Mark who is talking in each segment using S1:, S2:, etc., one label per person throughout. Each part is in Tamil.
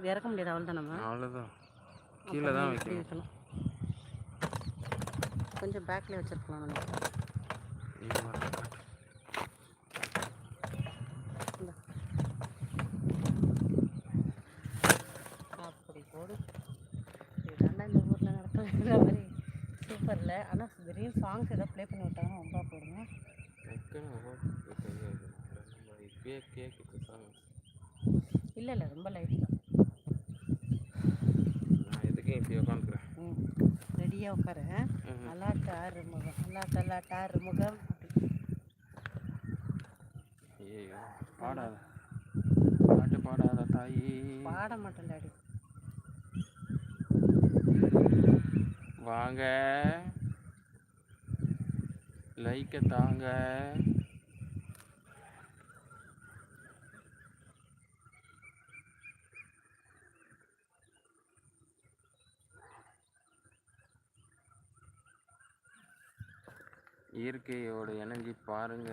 S1: இது இறக்க முடியாது அவ்வளோ நம்ம.
S2: அவ்வளோதான் கீழே தான் வைக்கணும்.
S1: கொஞ்சம் பேக்லேயே வச்சிருக்கலாம் மாதிரி சூப்பரில் ஆனால் திடீர்னு சாங்ஸ் ஏதாவது ப்ளே பண்ணி விட்டாங்கன்னா ரொம்ப போடுங்க.
S2: நம்ம
S1: இல்லை இல்லை ரொம்ப லைட் தான்
S2: நான் எதுக்கு இப்படி உட்காந்துக்கிறேன்
S1: ம் ரெடியாக உட்காரு ஆறு முகம். அல்லாட்ட ஆறு முகம்.
S2: ஐயோ பாடாத. பாட்டு பாடாத தாயி.
S1: பாட மாட்டேன் டாடி.
S2: வாங்க. லைக்க தாங்க. இயற்கையோட இணைஞ்சி பாருங்க.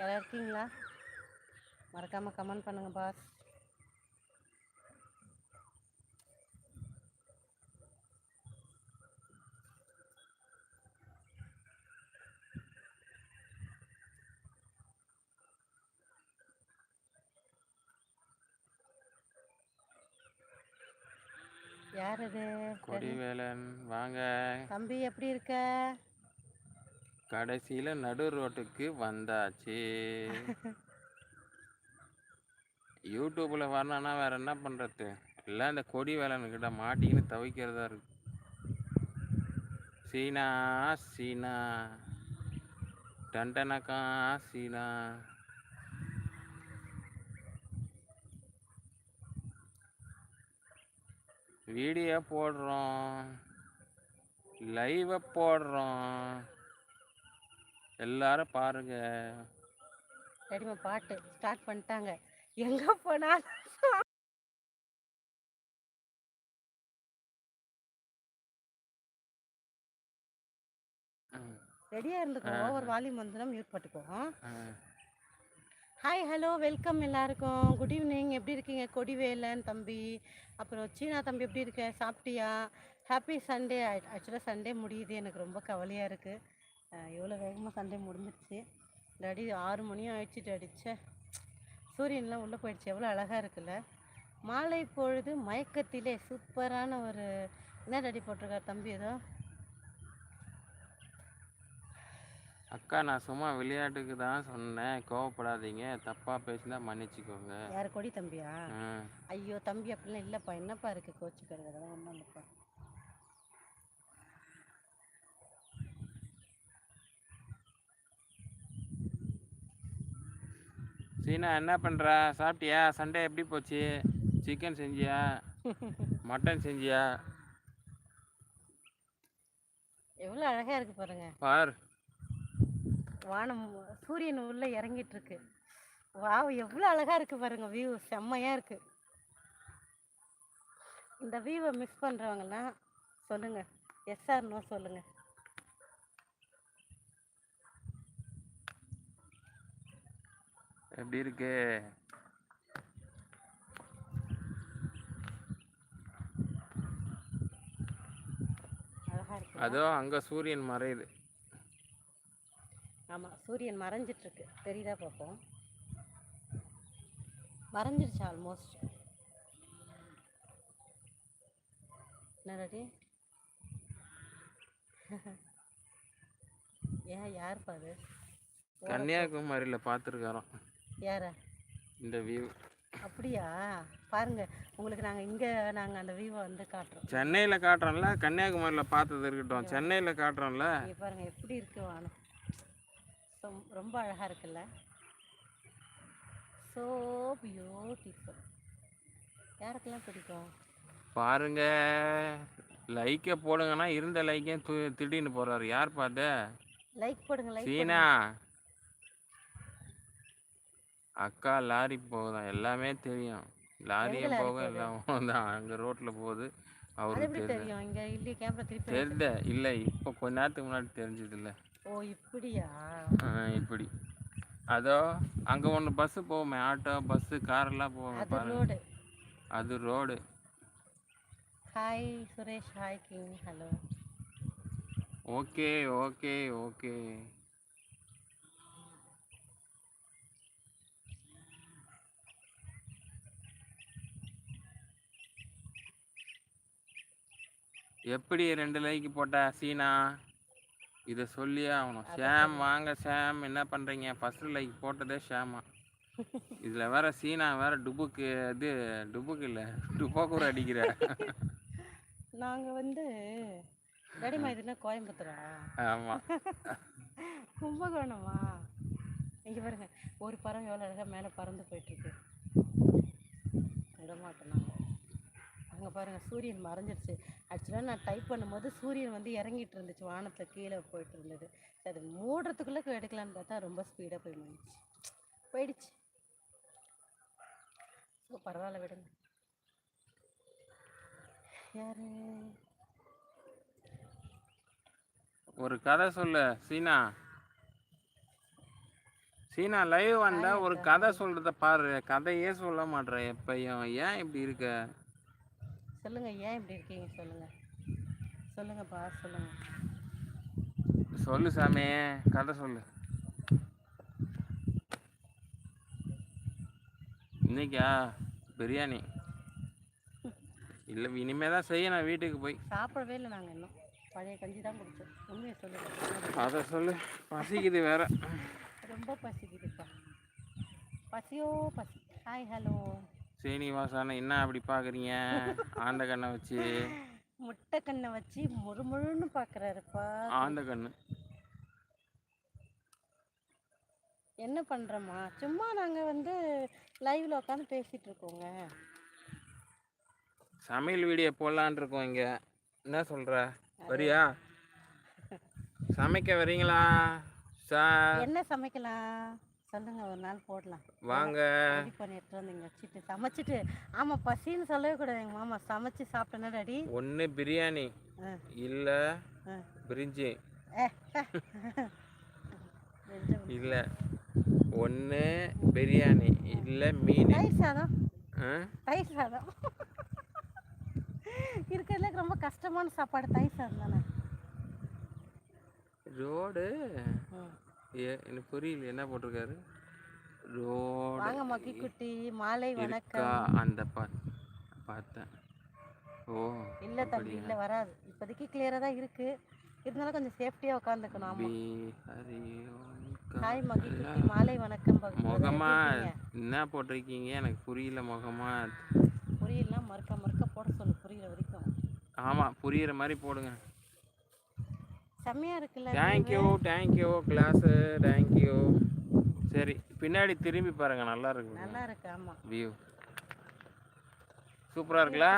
S1: எல்லாம் இருக்கீங்களா? மறக்காமல் கமெண்ட் பண்ணுங்கள் பாஸ் யார் அது
S2: கொடிவேலன் வாங்க.
S1: தம்பி எப்படி இருக்க?
S2: கடைசியில நடு ரோட்டுக்கு வந்தாச்சு. யூடியூப்ல வரணும்னா வேற என்ன பண்றது? எல்லாம் இந்த கொடி வேலன்கிட்ட மாட்டிக்கின்னு தவிக்கிறதா இருக்கு. சீனா சீனா. டண்டனக்கா சீனா. வீடியோ போடுறோம். லைவை போடுறோம். எல்லாரும் பாருங்க.
S1: ரெடிமா பாட்டு ஸ்டார்ட் பண்ணிட்டாங்க. எங்கே போனாலும் ரெடியாக இருந்துக்கோ. ஓவர் வால்யூம் வந்துன்னா மியூட் பண்ணிக்கோ.
S2: ம்.
S1: ஹாய் ஹலோ வெல்கம் எல்லாருக்கும். குட் ஈவினிங் எப்படி இருக்கீங்க? கொடிவேலன் தம்பி. அப்புறம் சீனா தம்பி எப்படி இருக்க? சாப்பிட்டியா? ஹாப்பி சண்டே ஆக்சுவலாக சண்டே முடியுது. எனக்கு ரொம்ப கவலையாக இருக்குது எவ்வளோ வேகமாக சண்டே முடிஞ்சிருச்சு. டடி ஆறு மணியும் ஆயிடுச்சுட்டு அடிச்ச சூரியன்லாம் உள்ளே போயிடுச்சு. எவ்வளோ அழகாக இருக்குல்ல. மாலை பொழுது மயக்கத்திலே சூப்பரான ஒரு என்ன டடி போட்டிருக்கார் தம்பி ஏதோ?
S2: அக்கா நான் சும்மா விளையாட்டுக்கு தான் சொன்னேன். கோவப்படாதீங்க. தப்பா பேசினா மன்னிச்சுக்கோங்க.
S1: யார் கொடி தம்பியா? ஐயோ தம்பி அப்படிலாம் இல்லைப்பா. என்னப்பா இருக்குது கோச்சிக்கிறது அதெல்லாம் ஒன்றும் இல்லைப்பா
S2: சீனா என்ன பண்ற? சாப்பிட்டியா? சண்டே எப்படி போச்சு? சிக்கன் செஞ்சியா? மட்டன் செஞ்சியா?
S1: எவ்வளோ அழகாக இருக்குது பாருங்க.
S2: பார்.
S1: வானம் சூரியன் உள்ளே இறங்கிட்டு இருக்கு வாவ் எவ்வளோ அழகாக இருக்குது பாருங்க வியூ செம்மையாக இருக்குது இந்த வியூவை மிஸ் பண்ணுறவங்கலாம் சொல்லுங்கள் எஸ்ஆர் நோ சொல்லுங்கள்
S2: எப்படி இருக்கு? அதோ அங்க சூரியன் மறையுது.
S1: ஆமாம் சூரியன் மறைஞ்சிட்ருக்கு. தெரியுதா பார்ப்போம் மறைஞ்சிருச்சு ஆல்மோஸ்ட் என்னடாடி? ஏன் யாருப்பா அது?
S2: கன்னியாகுமரியில பார்த்துருக்காரோம்
S1: யாரா?
S2: இந்த வியூ
S1: அப்படியா? பாருங்க உங்களுக்கு நாங்கள் இங்கே நாங்கள் அந்த வியூவை வந்து காட்டுறோம்.
S2: சென்னையில காட்டுறோம்ல கன்னியாகுமரியில பார்த்தது இருக்கட்டும். சென்னையில காட்டுறோம்ல.
S1: பாருங்க எப்படி இருக்கு வானம். ரொம்ப அழகாக இருக்குல்ல? ஸோ பியூட்டிஃபுல் யாருக்கெல்லாம் பிடிக்கும்?
S2: பாருங்க. லைக்கை போடுங்கன்னா இருந்த லைக்கையும் து திடீர்னு போறாரு யார் பார்த்த?
S1: லைக் போடுங்க லைக்
S2: சீனா. அக்கா லாரி போகுதான் எல்லாமே தெரியும். லாரியே போக? எல்லாம் தான் அங்கே ரோட்டில் போகுது. அவருக்கு
S1: தெரியும்?
S2: தெரிந்த இல்லை இப்போ கொஞ்ச நேரத்துக்கு முன்னாடி தெரிஞ்சது இல்லை.
S1: ஓ இப்படியா?
S2: இப்படி. அதோ அங்கே ஒன்று பஸ்ஸு போகுமே ஆட்டோ பஸ்ஸு காரெல்லாம் பாருங்க.
S1: ரோடு
S2: அது road
S1: hi Suresh hi king hello
S2: okay okay okay எப்படி ரெண்டு லைக் போட்ட சீனா? இதை சொல்லியே ஆகணும். ஷாம் வாங்க ஷாம் என்ன பண்ணுறீங்க ஃபஸ்ட்டு லைக் போட்டதே ஷாமா. இதில் வேற சீனா வேற டுபுக்கு இது டுபுக்கு இல்லை டுபாக்கூர் அடிக்கிற.
S1: நாங்கள் வந்து டடிமா இதுனா கோயம்புத்தூரா?
S2: ஆமாம்
S1: கும்பகோணமா? இங்கே பாருங்க ஒரு பறவை எவ்வளோ அழகாக மேலே பறந்து போயிட்டுருக்கு விட நாங்கள் அங்கே பாருங்கள் சூரியன் மறைஞ்சிருச்சு. ஆக்சுவலாக நான் டைப் பண்ணும்போது சூரியன் வந்து இறங்கிட்டு இருந்துச்சு வானத்தில் கீழே போயிட்டு இருந்தது. அது மூடுறதுக்குள்ளே எடுக்கலான்னு பார்த்தா ரொம்ப ஸ்பீடாக போய் முடிஞ்சிச்சு போயிடுச்சு. ஓ பரவாயில்ல விடுங்க. யாரு?
S2: ஒரு கதை சொல்லு சீனா. சீனா லைவ் வந்தா ஒரு கதை சொல்றத பாரு. கதையே சொல்ல மாட்ற எப்பயும். ஏன் இப்படி இருக்க?
S1: சொல்லுங்க ஏன் இப்படி இருக்கீங்க சொல்லுங்க. சொல்லுங்க பா சொல்லுங்க.
S2: சொல்லு சாமி கதை சொல்லு. இன்னைக்கா பிரியாணி. இல்லை இனிமே தான் செய்யணும் வீட்டுக்கு போய்.
S1: சாப்பிடவே இல்லை நாங்கள் இன்னும். பழைய கஞ்சி தான் குடிச்சோம். உண்மையை சொல்லுங்க
S2: அதை சொல்லு. பசிக்குது வேற.
S1: ரொம்ப பசிக்குதுப்பா. பசியோ பசி. ஹாய் ஹலோ
S2: சீனிவாசான என்ன அப்படி பார்க்குறீங்க ஆந்த கண்ணை வச்சு.
S1: முட்டை கண்ணை வச்சு முழு முழுன்னு பார்க்குறாருப்பா
S2: ஆந்த கண்ணு.
S1: என்ன பண்ணுறோம்மா சும்மா நாங்கள் வந்து லைவில் உட்காந்து பேசிகிட்டு இருக்கோங்க.
S2: சமையல் வீடியோ போடலான் இருக்கோம் இங்க. என்ன சொல்ற? வரியா? சமைக்க வரீங்களா? சார்
S1: என்ன சமைக்கலாம்? சொல்லுங்க ஒரு நாள் போடலாம்.
S2: வாங்க.
S1: ரெடி பண்ணி எடுத்து வந்து இங்கே வச்சுட்டு சமைச்சிட்டு. ஆமாம் பசின்னு சொல்லவே கூடாது எங்கள் மாமா சமைச்சு சாப்பிட்டேன்னா டாடி?
S2: ஒன்று பிரியாணி இல்லை பிரிஞ்சி. இல்லை ஒன்று பிரியாணி இல்லை மீன்.
S1: தயிர் சாதம்? தயிர் சாதம். இருக்கிறதுல ரொம்ப கஷ்டமான சாப்பாடு தயிர் சாதம் தானே?
S2: ரோடு. ஏ எனக்கு புரியல என்ன போட்டிருக்காரு? ரோடு
S1: வாங்க மக்கி குட்டி மாலை வணக்கம்.
S2: அந்த பா பார்த்தேன். ஓ
S1: இல்லை தம்பி இல்லை வராது. இப்போதைக்கு கிளியராக தான் இருக்கு. இருந்தாலும் கொஞ்சம் சேஃப்டியாக உட்காந்துக்கணும் ஆமாம் ஹாய். குட்டி மாலை வணக்கம்.
S2: முகமா? என்ன போட்டிருக்கீங்க? எனக்கு புரியல முகமா.
S1: புரியல மறுக்க மறுக்க போட சொல்லு புரியுற வரைக்கும்.
S2: ஆமாம் புரியுற மாதிரி போடுங்க.
S1: செம்மையா இருக்குல்ல
S2: தேங்க்யூ தேங்க்யூ கிளாஸு தேங்க்யூ சரி பின்னாடி திரும்பி பாருங்க நல்லா இருக்கு
S1: நல்லா இருக்கு ஆமா.
S2: வியூ சூப்பராக இருக்குல்ல?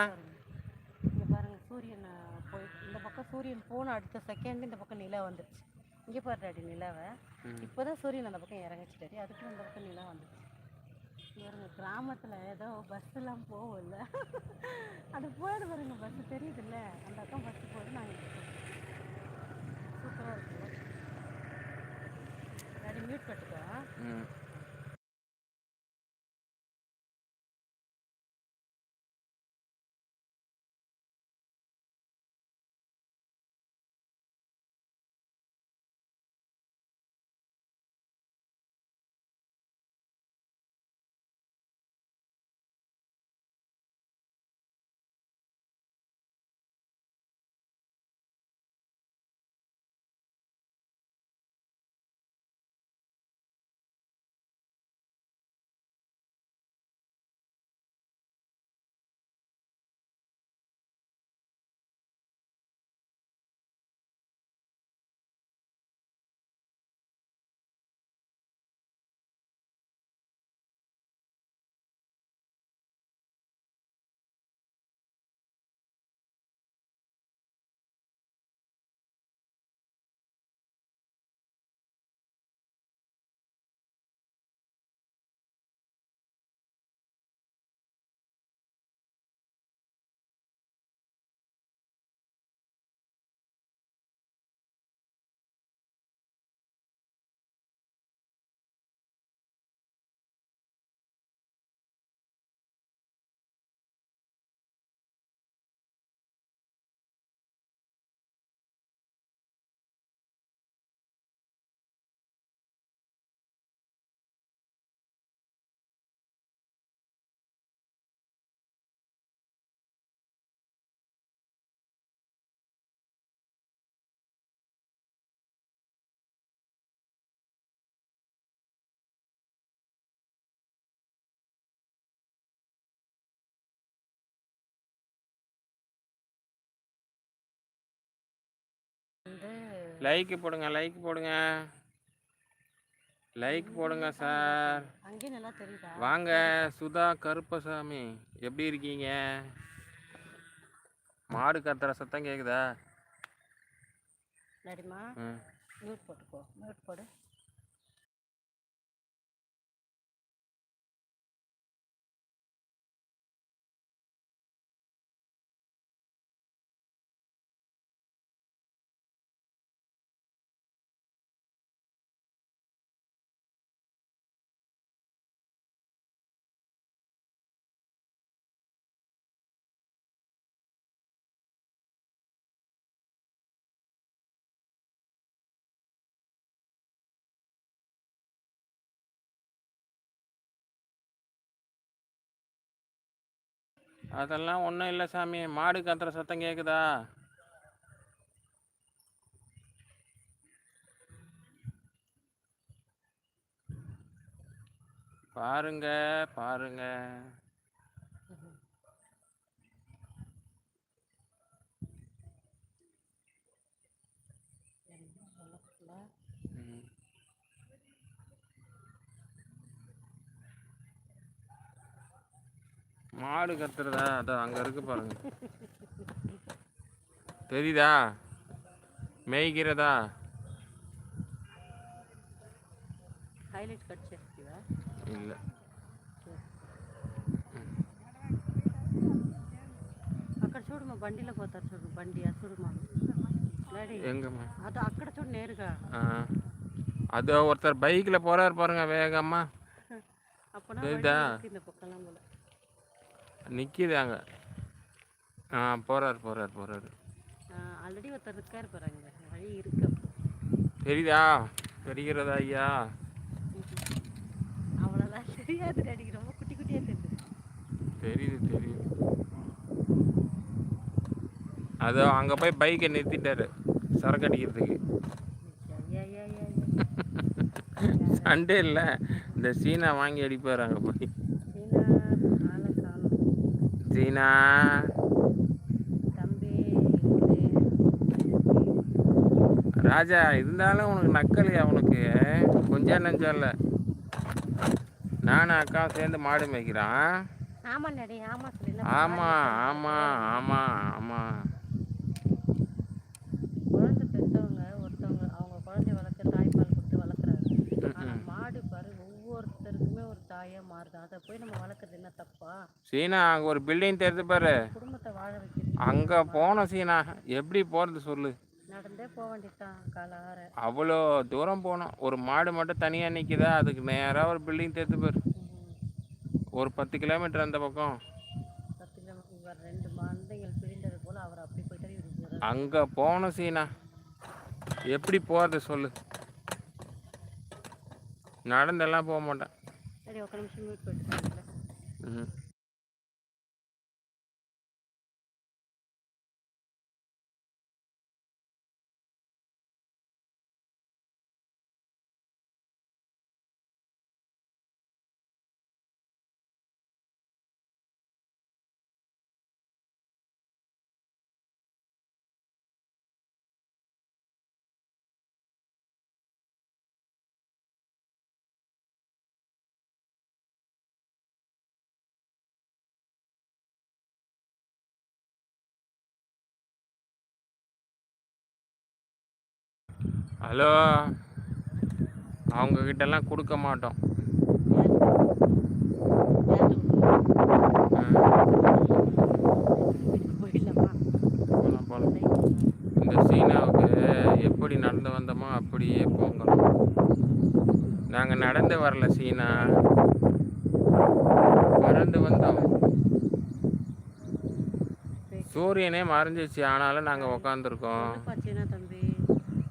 S1: இங்க பாருங்க சூரியன் போய் இந்த பக்கம் சூரியன் போன அடுத்த செகண்ட் இந்த பக்கம் நிலா வந்துருச்சு. இங்க பாரு டாடி நிலாவை. இப்போதான் சூரியன் அந்த பக்கம் இறங்குச்சு டாடி. அதுக்கு இந்த பக்கம் நிலா வந்துருச்சு. இங்க பாருங்க கிராமத்துல ஏதோ பஸ் எல்லாம் போகும்ல. அது போயிடு பாருங்க பஸ் தெரியுதுல்ல. அந்த பக்கம் பஸ் போகுது நாங்க சூப்பரா இருக்குல்ல டாடி மியூட் பண்ணிட்டா
S2: ம். லைக் போடுங்க லைக் போடுங்க. லைக் போடுங்க சார் வாங்க சுதா கருப்பசாமி எப்படி இருக்கீங்க? மாடு கத்துற சத்தம் கேக்குதா?
S1: நடிமா
S2: ம்.
S1: மியூட் போட்டுக்கோ மியூட் போடு.
S2: அதெல்லாம் ஒன்றும் இல்லை சாமி. மாடு கத்துற சத்தம் கேட்குதா பாருங்க பாருங்க ம். மாடு கத்துறதா அதான் அங்க இருக்கு பாருங்க தெரியுதா மேய்க்கிறதா
S1: హైలైట్ కట్ చేస్తావా
S2: இல்லை
S1: అక్కడ చూడు మా బండిలో పోతారు చూడు బండి అది చూడు మా డాడీ
S2: எங்கம்மா
S1: అది అక్కడ చూడు నేరుగా
S2: ஆ அது ஒருத்தர் பைக்கில் போறாரு பாருங்க வேகமா
S1: అప్పుడు
S2: தெரியுதா?
S1: కింద పక్కన కూడా
S2: நிற்கிது அங்கே ஆ போறாரு போறாரு போறாரு.
S1: ஆல்ரெடி ஒருத்தர் இருக்காரு பாருங்க. வழி இருக்கு
S2: தெரியுதா? தெரிகிறதா ஐயா?
S1: அவ்வளோதான் தெரியாது டாடி. ரொம்ப குட்டி குட்டியாக தெரியுது.
S2: தெரியுது தெரியுது. அதோ அங்கே போய் பைக்கை நிறுத்திட்டாரு. சரக்கு அடிக்கிறதுக்கு. சண்டே இல்லை இந்த சீனா வாங்கி அடிப்பார் அங்கே போய்
S1: தம்பி
S2: ராஜா இருந்தாலும் உனக்கு நக்கலையா உனக்கு? கொஞ்சம் நெஞ்சம் இல்லை. நானும் அக்காவும் சேர்ந்து மாடு மேய்க்கிறான்
S1: ஆமாம் ஆமாம் சொல்லி.
S2: ஆமாம் ஆமாம் ஆமாம்
S1: தாயாக மாறுது அதை போய் நம்ம வளர்க்குறது என்ன தப்பா?
S2: சீனா அங்கே ஒரு பில்டிங் தெரிஞ்சு பாரு.
S1: குடும்பத்தை வாழ வைக்கிறது
S2: அங்கே போனோம் சீனா. எப்படி போகிறது சொல்லு.
S1: நடந்தே போக வேண்டியதுதான் காலார.
S2: அவ்வளோ தூரம் போனோம் ஒரு மாடு மட்டும் தனியாக நிற்கிதா அதுக்கு நேராக ஒரு பில்டிங் தெரிஞ்சு பாரு. ஒரு பத்து கிலோமீட்டர் அந்த பக்கம்.
S1: பத்து கிலோமீட்டர் இவர் ரெண்டு மந்தைகள் பிரிந்தது போல் அவர் அப்படி போயிட்டாரு இவர் இப்படி வர்றாரு.
S2: அங்கே போனோம் சீனா. எப்படி போகிறது சொல்லு. நடந்தெல்லாம் போக மாட்டேன்.
S1: சரி ஒரு நிமிஷம் மியூட்
S2: ஹலோ. அவங்கக்கிட்டலாம் கொடுக்க மாட்டோம். இந்த சீனாவுக்கு எப்படி நடந்து வந்தோமோ அப்படியே போங்கணும் நாங்கள் நடந்து வரல சீனா. பறந்து வந்தோம். சூரியனே மறைஞ்சிச்சு ஆனாலும் நாங்கள் உக்காந்துருக்கோம்
S1: என்னப்பா சீனா தம்பி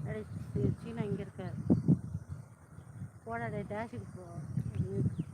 S1: அடே, சீ- சீனா இங்கே இருக்க போடா டே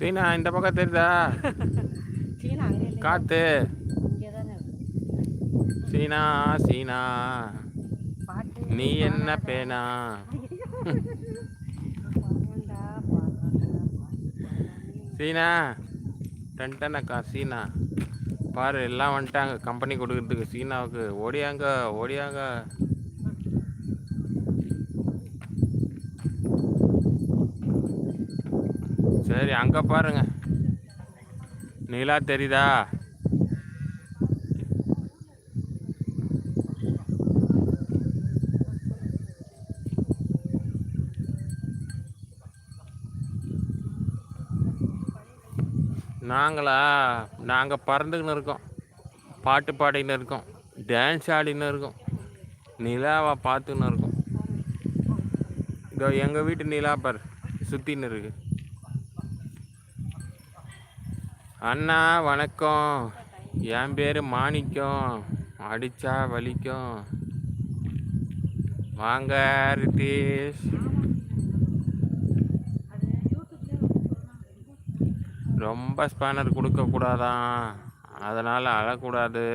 S2: சீனா இந்த பக்கம் தெரியுதா? காத்து. சீனா சீனா. நீ என்ன பேனா? சீனா. டன்டனக்கா சீனா. பாரு எல்லாம் வந்துட்டாங்க. கம்பெனி கொடுக்கறதுக்கு சீனாவுக்கு. ஓடியாங்க ஓடியாங்க. சரி அங்கே பாருங்க. நிலா தெரியுதா? நாங்களா நாங்கள் பறந்துக்கின்னு இருக்கோம். பாட்டு பாடின்னு இருக்கோம். டான்ஸ் ஆடின்னு இருக்கோம். நிலாவை பார்த்துன்னு இருக்கோம். இதோ எங்கள் வீட்டு நிலா பார். சுற்றின்னு இருக்கு. அண்ணா வணக்கம். என் பேர் மாணிக்கம். அடிச்சா வலிக்கும். வாங்க ரிதீஷ். ரொம்ப ஸ்பேனர் கொடுக்கக்கூடாதான். அதனால் அழக்கூடாது.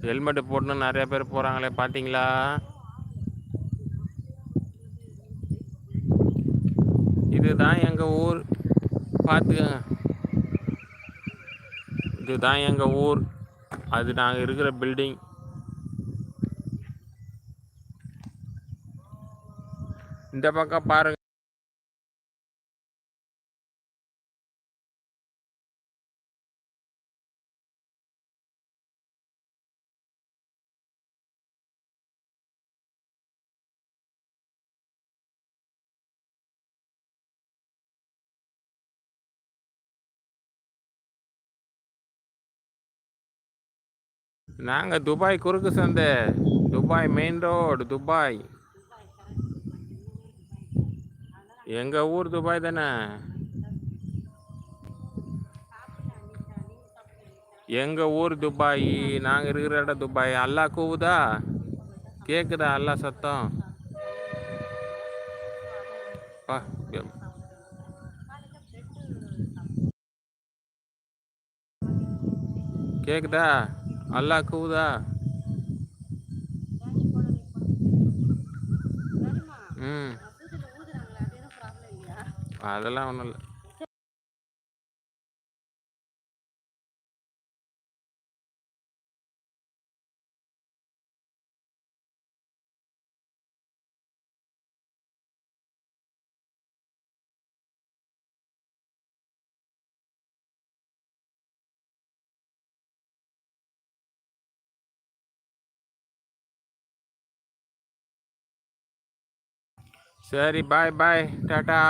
S2: ஹெல்மெட்டு போட்டுன்னு நிறைய பேர் போகிறாங்களே பார்த்தீங்களா இதுதான் எங்கள் ஊர். பார்த்துக்கங்க. இதுதான் எங்கள் ஊர். அது நாங்கள் இருக்கிற பில்டிங் இந்த பக்கம் பாருங்க. நாங்கள் துபாய் குறுக்கு சந்தை. Dubai main road Dubai. எங்கள் ஊர் துபாய் தானே? எங்கள் ஊர் துபாய்? நாங்கள் இருக்கிற இடம் துபாய். அல்லா கூவுதா? கேட்குதா அல்லா சத்தம்? பா கேக்குதா? அல்லா கூவுதா? ம். அதெல்லாம் ஒன்றும் இல்லை. சரி பாய் பாய் டாட்டா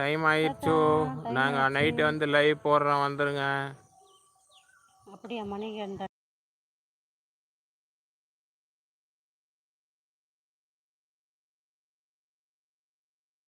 S2: டைம் ஆயிடுச்சு. நாங்கள் நைட்டு வந்து லைவ் போடுறோம். வந்துருங்க.
S1: அப்படியா மணிகண்டன்?